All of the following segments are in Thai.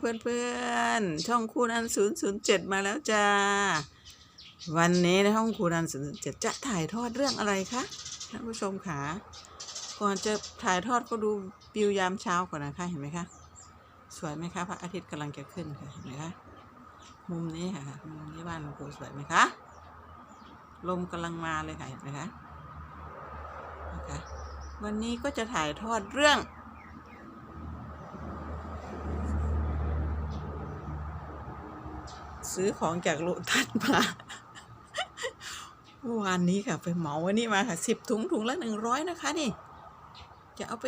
เพื่อนๆ ช่องคูนัน007มาแล้วจ้า วันนี้ในห้องคูนัน007จะถ่ายทอดเรื่องอะไรคะท่านผู้ชมขาก่อนจะถ่ายทอดก็ดูวิวยามเช้าก่อนนะคะเห็นไหมคะ สวยไหมคะพระอาทิตย์กำลังจะขึ้นค่ะเห็นไหมคะมุมนี้ค่ะมุมนี้บ้านหลวงปู่สวยไหมคะ ลมกำลังมาเลยค่ะเห็นไหมคะนะคะวันนี้ก็จะถ่ายทอดเรื่อง ซื้อของจากโลตัสมาเมื่อวานนี้ค่ะ ไปเหมาวันนี้มาค่ะสิบถุงถุงละหนึ่งร้อยนะคะนี่ จะเอาไป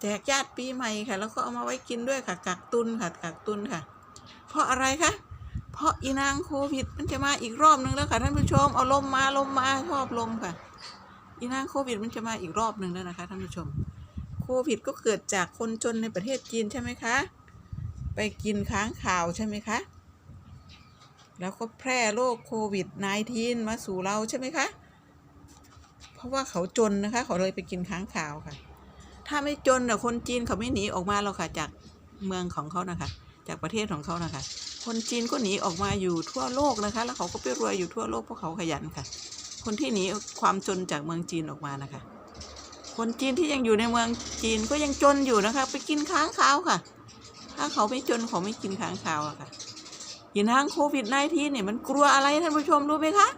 แจกญาติปีใหม่ค่ะ แล้วก็เอามาไว้กินด้วยค่ะกักตุนค่ะกักตุนค่ะ เพราะอะไรคะเพราะอีนางโควิด มันจะมาอีกรอบนึงแล้วค่ะท่านผู้ชมเอาลมมาลมมาชอบลมค่ะ อีนางโควิดมันจะมาอีกรอบหนึ่งแล้วนะคะท่านผู้ชม โควิดก็เกิดจากคนจนในประเทศจีนใช่ไหมคะ ไปกินค้างข่าวใช่ไหมคะ แล้วก็แพร่โรคโควิด -19 มาสู่เราใช่ไหมคะ เพราะว่าเขาจนนะคะ เขาเลยไปกินค้างข่าวค่ะ ถ้าไม่จนน่ะคนจีนเขาไม่หนีออกมาหรอกค่ะจากเมืองของเขานะคะ จากประเทศของเขานะคะ คนจีนก็หนีออกมาอยู่ทั่วโลกนะคะ แล้วเขาก็ไปรวยอยู่ทั่วโลกเพราะเขาขยันค่ะ คนที่หนีความจนจากเมืองจีนออกมานะคะ คนจีนที่ยังอยู่ในเมืองจีนก็ยังจนอยู่นะคะ ไปกินค้างคาวค่ะ ถ้าเขาไม่จนเขาไม่กินค้างคาวอะค่ะ ยินทางโควิด -19 เนี่ยมันกลัวอะไรท่านผู้ชมรู้ไหมคะ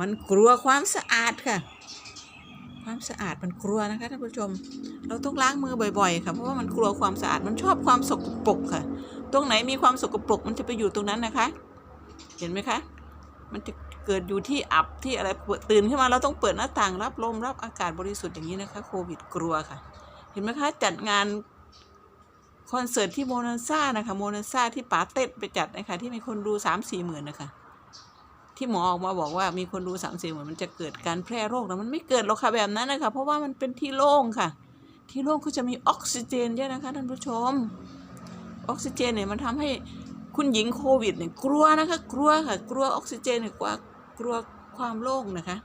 มันกลัวความสะอาดค่ะ ความสะอาดมันกลัวนะคะท่านผู้ชม เราต้องล้างมือบ่อยๆ ค่ะ เพราะว่ามันกลัวความสะอาด มันชอบความสกปรกค่ะ ตรงไหนมีความสกปรกมันจะไปอยู่ตรงนั้นนะคะ เห็นไหมคะ มันจะเกิดอยู่ที่อับที่อะไรตื่นขึ้นมาเราต้องเปิดหน้าต่างรับลมรับอากาศบริสุทธิ์อย่างนี้นะคะ โควิดกลัวค่ะ เห็นไหมคะจัดงาน คอนเสิร์ตที่โมนาซานะคะโมนาซาที่ป๋าเต็ดไปจัดนะคะที่มีคนดูสามสี่หมื่นนะคะที่หมอออกมาบอกว่ามีคนดูสามสี่หมื่นมันจะเกิดการแพร่โรคนะมันไม่เกิดหรอกค่ะแบบนั้นนะคะเพราะว่ามันเป็นที่โล่งค่ะ ที่โล่งก็จะมีออกซิเจนเยอะนะคะท่านผู้ชม ออกซิเจนเนี่ยมันทำให้คุณหญิงโควิดเนี่ยกลัวนะคะกลัวค่ะกลัวออกซิเจนเนี่ยกลัวกลัวความโล่งนะคะ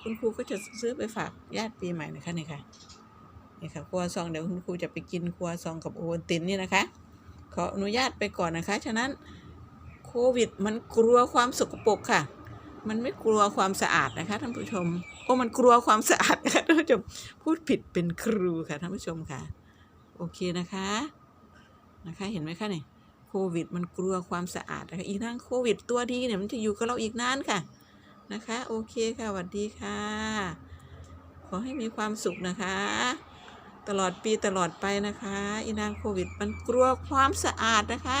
คุณครูก็จะซื้อไปฝากญาติปีใหม่นะคะนี่ค่ะ นี่ค่ะครัวซองเดี๋ยวคุณครูจะไปกินครัวซองกับโอวัลตินนี่นะคะ ขออนุญาตไปก่อนนะคะ ฉะนั้นโควิดมันกลัวความสกปรกค่ะ มันไม่กลัวความสะอาดนะคะท่านผู้ชมโอ้มันกลัวความสะอาดนะคะท่านผู้ชมพูดผิดเป็นครูค่ะท่านผู้ชมค่ะ โอเคนะคะนะคะเห็นไหมคะเนี่ยโควิดมันกลัวความสะอาดนะคะอีกทั้งโควิดตัวดีเนี่ยมันจะอยู่กับเราอีกนานค่ะนะคะ โอเคค่ะสวัสดีค่ะ ขอให้มีความสุขนะคะ ตลอดปีตลอดไปนะคะ อีนางโควิดมันกลัวความสะอาดนะคะ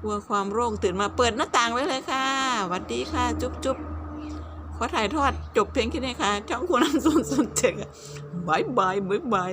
กลัวความโรคตื่นมาเปิดหน้าต่างไว้เลยค่ะสวัสดีค่ะ จุ๊บจุ๊บขอถ่ายทอดจบเพลงแค่นี้ค่ะช่องคุณน้ำสุนสุนเจกบายบายบายบาย